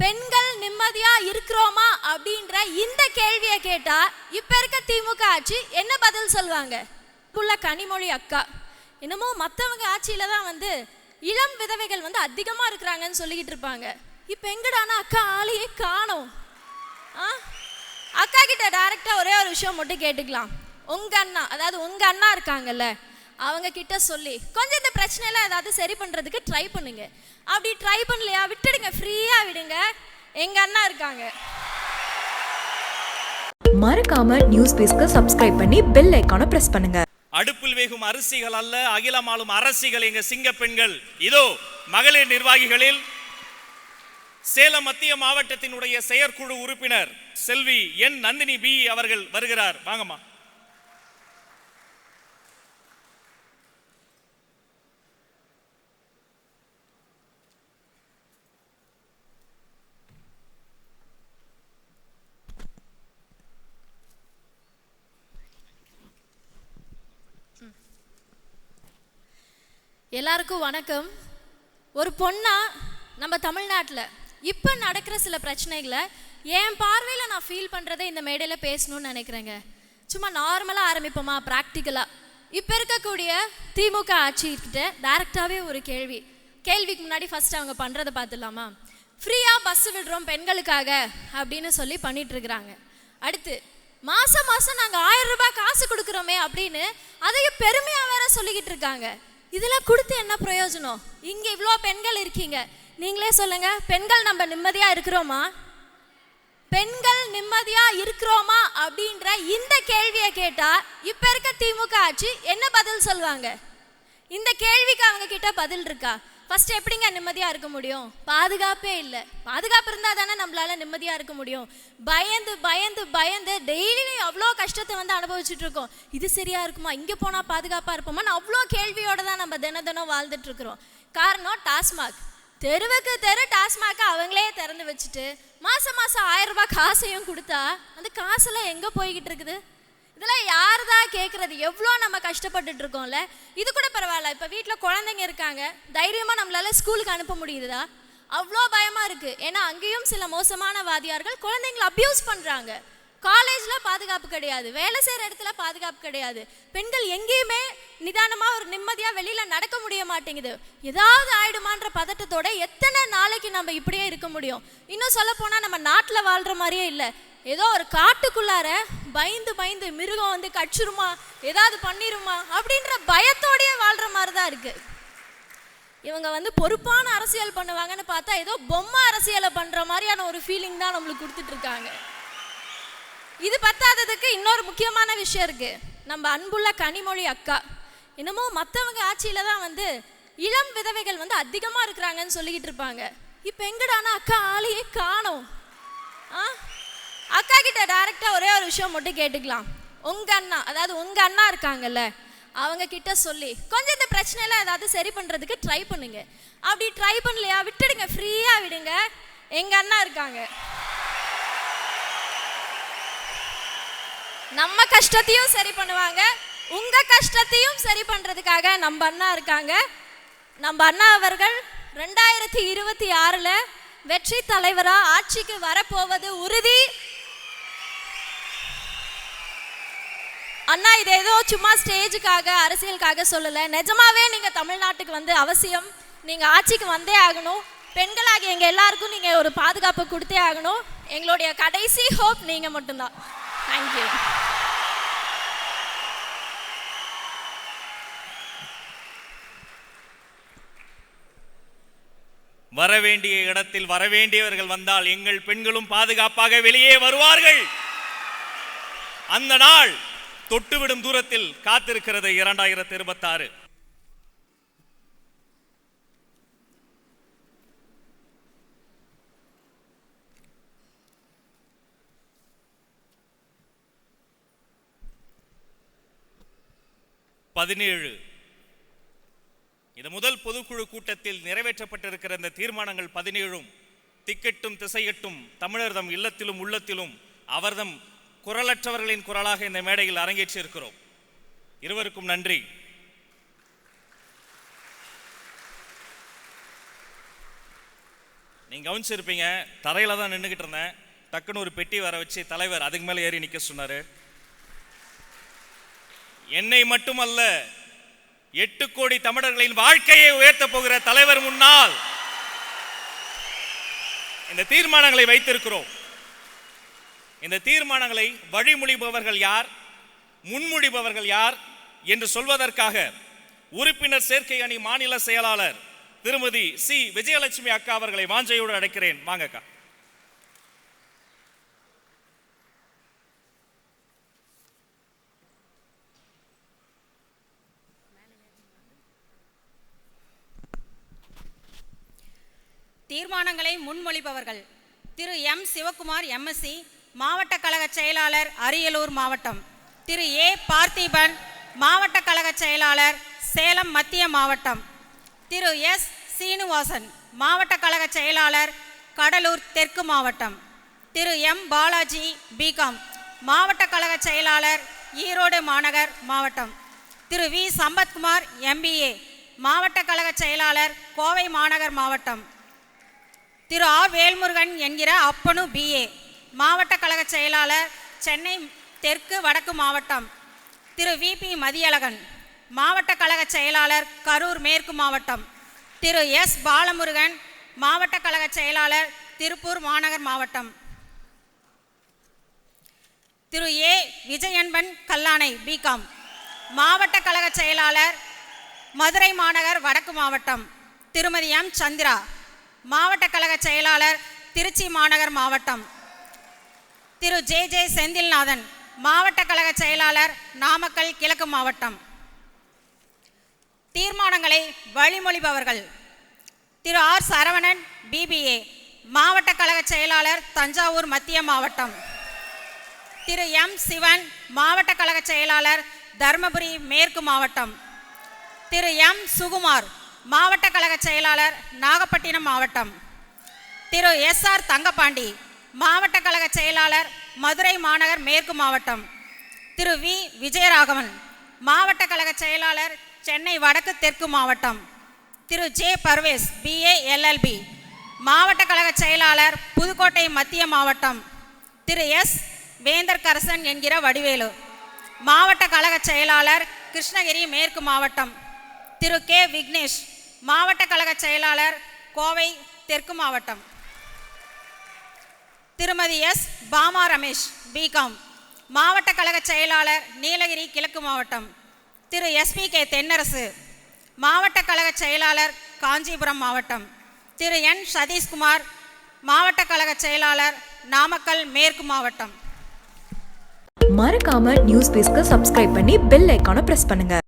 பெண்கள் நிம்மதியா இருக்கிறோமா அப்படின்ற இந்த கேள்வியை கேட்டா இப்ப இருக்க திமுக ஆட்சி என்ன பதில் சொல்லுவாங்க? புள்ள கனிமொழி அக்கா. என்னமோ மற்றவங்க ஆட்சியில தான் வந்து இளம் விதவைகள் வந்து அதிகமா இருக்கிறாங்கன்னு சொல்லிக்கிட்டு இருப்பாங்க. இப்ப எங்கடானா அக்கா ஆளையே காணோம். ஆ? அக்கா கிட்ட டைரக்டா ஒரே ஒரு விஷயம் மட்டும் கேட்டுக்கலாம். உங்க அண்ணா அதாவது உங்க அண்ணா இருக்காங்கல்ல அவங்க கிட்ட சொல்லி கொஞ்சம் இந்த பிரச்சனையெல்லாம் ஏதாவது சரி பண்றதுக்கு ட்ரை பண்ணுங்க. அப்படி ட்ரை பண்ணலையா? விட்டுடுங்க ஃப்ரீயா விடுங்க. எங்க அண்ணா இருக்காங்க. மறக்காம நியூஸ் பேஸ்க்கு சப்ஸ்கிரைப் பண்ணி பெல் ஐக்கானை பிரஸ் பண்ணுங்க. அடுப்பில் வேகும் அரிசிகள் அல்ல அகிலமாலும் அரசிகள் எங்க சிங்க பெண்கள். இதோ மகளிர் நிர்வாகிகளில் சேலம் மத்திய மாவட்டத்தினுடைய செயற்குழு உறுப்பினர் செல்வி என் நந்தினி பி அவர்கள் வருகிறார். வாங்கம்மா. எல்லாருக்கும் வணக்கம். ஒரு பொண்ணா நம்ம தமிழ்நாட்டில் இப்போ நடக்கிற சில பிரச்சனைகளை என் பார்வையில் நான் ஃபீல் பண்ணுறதை இந்த மேடையில் பேசணும்னு நினைக்கிறேங்க. சும்மா நார்மலாக ஆரம்பிப்போமா ப்ராக்டிக்கலாக இப்போ இருக்கக்கூடிய திமுக ஆட்சிக்கிட்ட டைரெக்டாகவே ஒரு கேள்வி. கேள்விக்கு முன்னாடி ஃபஸ்ட் அவங்க பண்ணுறதை பார்த்துடலாமா? ஃப்ரீயாக பஸ் விடுறோம் பெண்களுக்காக அப்படின்னு சொல்லி பண்ணிகிட்ருக்குறாங்க அடுத்து மாதம் மாதம் நாங்கள் ஆயிரம் ரூபாய் காசு கொடுக்குறோமே அப்படின்னு அதையும் பெருமையாக வேற சொல்லிக்கிட்டு இருக்காங்க. இதெல்லாம் கொடுத்து என்ன பிரயோஜனம்? இங்கே இவ்வளோ பெண்கள் இருக்கீங்க. நீங்களே சொல்லுங்க பெண்கள் நம்ம நிம்மதியாக இருக்கிறோமா? பெண்கள் நிம்மதியா இருக்கிறோமா? அப்படின்ற இந்த கேள்வியை கேட்டா இப்ப இருக்க திமுக ஆட்சி என்ன பதில் சொல்லுவாங்க? இந்த கேள்விக்கு அவங்க கிட்ட பதில் இருக்கா? ஃபர்ஸ்ட் எப்படிங்க நிம்மதியாக இருக்க முடியும்? பாதுகாப்பே இல்லை. பாதுகாப்பு இருந்தால் தானே நம்மளால் நிம்மதியாக இருக்க முடியும். பயந்து பயந்து பயந்து டெய்லியும் அவ்வளோ கஷ்டத்தை வந்து அனுபவிச்சுட்டு இருக்கோம். இது சரியாக இருக்குமா? இங்கே போனால் பாதுகாப்பாக இருப்போமான்னு அவ்வளோ கேள்வியோடு தான் நம்ம தின தினம் வாழ்ந்துட்டுருக்குறோம் காரணம் டாஸ்மாக். தெருவுக்கு தெரு டாஸ்மாக அவங்களே திறந்து வச்சுட்டு மாதம் மாதம் ஆயிரம் ரூபாய் காசையும் கொடுத்தா அந்த காசெல்லாம் எங்கே போய்கிட்டு இருக்குது? இதெல்லாம் யார் தான் கேட்குறது எவ்வளோ நம்ம கஷ்டப்பட்டுட்டு இருக்கோம்ல? இது கூட பரவாயில்ல. இப்போ வீட்டில் குழந்தைங்க இருக்காங்க. தைரியமாக நம்மளால ஸ்கூலுக்கு அனுப்ப முடியுதா? அவ்வளோ பயமாக இருக்குது ஏன்னா அங்கேயும் சில மோசமான வாதியார்கள் குழந்தைங்களை அப்யூஸ் பண்ணுறாங்க காலேஜில் பாதுகாப்பு கிடையாது. வேலை செய்கிற இடத்துல பாதுகாப்பு கிடையாது. பெண்கள் எங்கேயுமே நிதானமாக ஒரு நிம்மதியாக வெளியில் நடக்க முடிய மாட்டேங்குது. ஏதாவது ஆயிடுமான்ற பதட்டத்தோட எத்தனை நாளைக்கு நம்ம இப்படியே இருக்க முடியும்? இன்னும் சொல்ல போனால் நம்ம நாட்டில் வாழ்கிற மாதிரியே இல்லை. ஏதோ ஒரு காட்டுக்குள்ளார பயந்து பயந்து மிருகம் வந்து கடிச்சிருமா? ஏதாவது பண்ணிருமா? அப்படின்ற பயத்தோடயே வாழ்கிற மாதிரி தான் இருக்கு. இவங்க வந்து பொறுப்பான அரசியல் பண்ணுவாங்கன்னு பார்த்தா ஏதோ பொம்மை அரசியலை பண்ணுற மாதிரியான ஒரு ஃபீலிங் தான் நம்மளுக்கு கொடுத்துட்ருக்காங்க இது பத்தாததுக்கு இன்னொரு முக்கியமான விஷயம் இருக்கு. நம்ம அன்புள்ள கனிமொழி அக்கா. என்னமோ மற்றவங்க ஆட்சியில தான் வந்து இளம் விதவைகள் வந்து அதிகமாக இருக்கிறாங்கன்னு சொல்லிக்கிட்டு இருப்பாங்க. இப்போ எங்கடானா அக்கா ஆளையே காணோம். ஆ? அக்கா கிட்ட டைரக்டா ஒரே ஒரு விஷயம் மட்டும் கேட்டுக்கலாம். உங்கள் அண்ணா அதாவது உங்கள் அண்ணா இருக்காங்கல்ல அவங்க கிட்ட சொல்லி கொஞ்சம் இந்த பிரச்சனையெல்லாம் ஏதாவது சரி பண்ணுறதுக்கு ட்ரை பண்ணுங்க. அப்படி ட்ரை பண்ணலையா விட்டுடுங்க ஃப்ரீயாக விடுங்க. எங்கள் அண்ணா இருக்காங்க. நம்ம கஷ்டத்தையும் சரி பண்ணுவாங்க. உங்க கஷ்டத்தையும் சரி பண்றதுக்காக நம்ம அண்ணா இருக்காங்க. நம்ம அண்ணா அவர்கள் ரெண்டாயிரத்தி இருபத்தி ஆறுல வெற்றி தலைவரா ஆட்சிக்கு வரப்போவது உறுதி. அண்ணா இது ஏதோ சும்மா ஸ்டேஜுக்காக அரசியலுக்காக சொல்லல. நிஜமாவே நீங்க தமிழ்நாட்டுக்கு வந்து அவசியம். நீங்க ஆட்சிக்கு வந்தே ஆகணும். பெண்களாக எங்க எல்லாருக்கும் நீங்க ஒரு பாதுகாப்பு கொடுத்தே ஆகணும். எங்களுடைய கடைசி ஹோப் நீங்க மட்டும்தான். தேங்க்யூ வரவேண்டிய இடத்தில் வரவேண்டியவர்கள் வந்தால் எங்கள் பெண்களும் பாதுகாப்பாக வெளியே வருவார்கள். அந்த நாள் தொட்டுவிடும் தூரத்தில் காத்திருக்கிறது இரண்டாயிரத்தி இருபத்தாறு. பதினேழு. இந்த முதல் பொதுக்குழு கூட்டத்தில் நிறைவேற்றப்பட்டிருக்கிற இந்த தீர்மானங்கள் பதினேழும் திக்கெட்டும் திசையட்டும் தமிழர்தம் இல்லத்திலும் உள்ளத்திலும் அவர்தம் குரலற்றவர்களின் குரலாக இந்த மேடையில் அரங்கேற்றிருக்கிறோம். இருவருக்கும் நன்றி. நீங்கள் கவனிச்சிருப்பீங்க தரையில் தான் நின்றுக்கிட்டு இருந்தேன். டக்குன்னு ஒரு பெட்டி வர வச்சு தலைவர் அதுக்கு மேலே ஏறி நிற்க சொன்னார். என்னை மட்டுமல்ல எட்டு கோடி தமிழர்களின் வாழ்க்கையை உயர்த்த போகிற தலைவர் முன்னால் இந்த தீர்மானங்களை வைத்திருக்கிறோம். இந்த தீர்மானங்களை வழிமொழிபவர்கள் யார் முன்மொழிபவர்கள் யார் என்று சொல்வதற்காக உறுப்பினர் சேர்க்கை அணி மாநில செயலாளர் திருமதி சி. விஜயலட்சுமி அக்கா அவர்களை வாஞ்சையோடு அழைக்கிறேன். வாங்க தீர்மானங்களை முன்மொழிபவர்கள். திரு எம். சிவகுமார் எம்எஸ்சி மாவட்ட கழக செயலாளர் அரியலூர் மாவட்டம். திரு ஏ. பார்த்திபன் மாவட்ட கழக செயலாளர் சேலம் மத்திய மாவட்டம். திரு எஸ். சீனிவாசன் மாவட்ட கழக செயலாளர் கடலூர் தெற்கு மாவட்டம். திரு எம். பாலாஜி பிகாம் மாவட்ட கழக செயலாளர் ஈரோடு மாநகர் மாவட்டம். திரு வி. சம்பத்குமார் எம்பிஏ மாவட்ட கழக செயலாளர் கோவை மாநகர் மாவட்டம். திரு ஆ. வேல்முருகன் என்கிற அப்பனு பிஏ மாவட்ட கழக செயலாளர் சென்னை தெற்கு வடக்கு மாவட்டம். திரு. விபி மதியழகன் மாவட்ட கழக செயலாளர் கரூர் மேற்கு மாவட்டம். திரு. எஸ். பாலமுருகன் மாவட்ட கழக செயலாளர் திருப்பூர் மாநகர் மாவட்டம். திரு. ஏ. விஜயன்பன் கல்லானை பிகாம் மாவட்ட கழக செயலாளர் மதுரை மாநகர் வடக்கு மாவட்டம். திருமதி எம். சந்திரா. மாவட்ட கழக செயலாளர் திருச்சி மாநகர் மாவட்டம். திரு ஜே ஜே செந்தில்நாதன் மாவட்ட கழக செயலாளர் நாமக்கல் கிழக்கு மாவட்டம். தீர்மானங்களை வழிமொழிபவர்கள். திரு ஆர் சரவணன் பிபிஏ மாவட்ட கழக செயலாளர் தஞ்சாவூர் மத்திய மாவட்டம். திரு எம் சிவன் மாவட்ட கழக செயலாளர் தருமபுரி மேற்கு மாவட்டம். திரு எம் சுகுமார் மாவட்ட கழக செயலாளர் நாகப்பட்டினம் மாவட்டம். திரு. எஸ். ஆர். தங்கப்பாண்டி மாவட்ட கழக செயலாளர் மதுரை மாநகர் மேற்கு மாவட்டம். திரு. வி. விஜயராகவன் மாவட்ட கழக செயலாளர் சென்னை வடக்கு தெற்கு மாவட்டம். திரு. ஜே. பர்வேஸ் பிஏ எல்எல்பி மாவட்ட கழக செயலாளர் புதுக்கோட்டை மத்திய மாவட்டம். திரு. எஸ். வேந்தர்கரசன் என்கிற வடிவேலு. மாவட்ட கழக செயலாளர் கிருஷ்ணகிரி மேற்கு மாவட்டம். திரு. கே. விக்னேஷ் மாவட்ட கழக செயலாளர் கோவை தெற்கு மாவட்டம். திருமதி எஸ். பாமா ரமேஷ் பிகாம் மாவட்ட கழக செயலாளர் நீலகிரி கிழக்கு மாவட்டம். திரு. SP K. தென்னரசு. மாவட்ட கழக செயலாளர் காஞ்சிபுரம் மாவட்டம். திரு. என். சதீஷ்குமார் மாவட்ட கழக செயலாளர் நாமக்கல் மேற்கு மாவட்டம். மறக்காம நியூஸ் பேஸ்க்கு சப்ஸ்கிரைப் பண்ணி பெல் ஐக்கானை பிரஸ் பண்ணுங்க.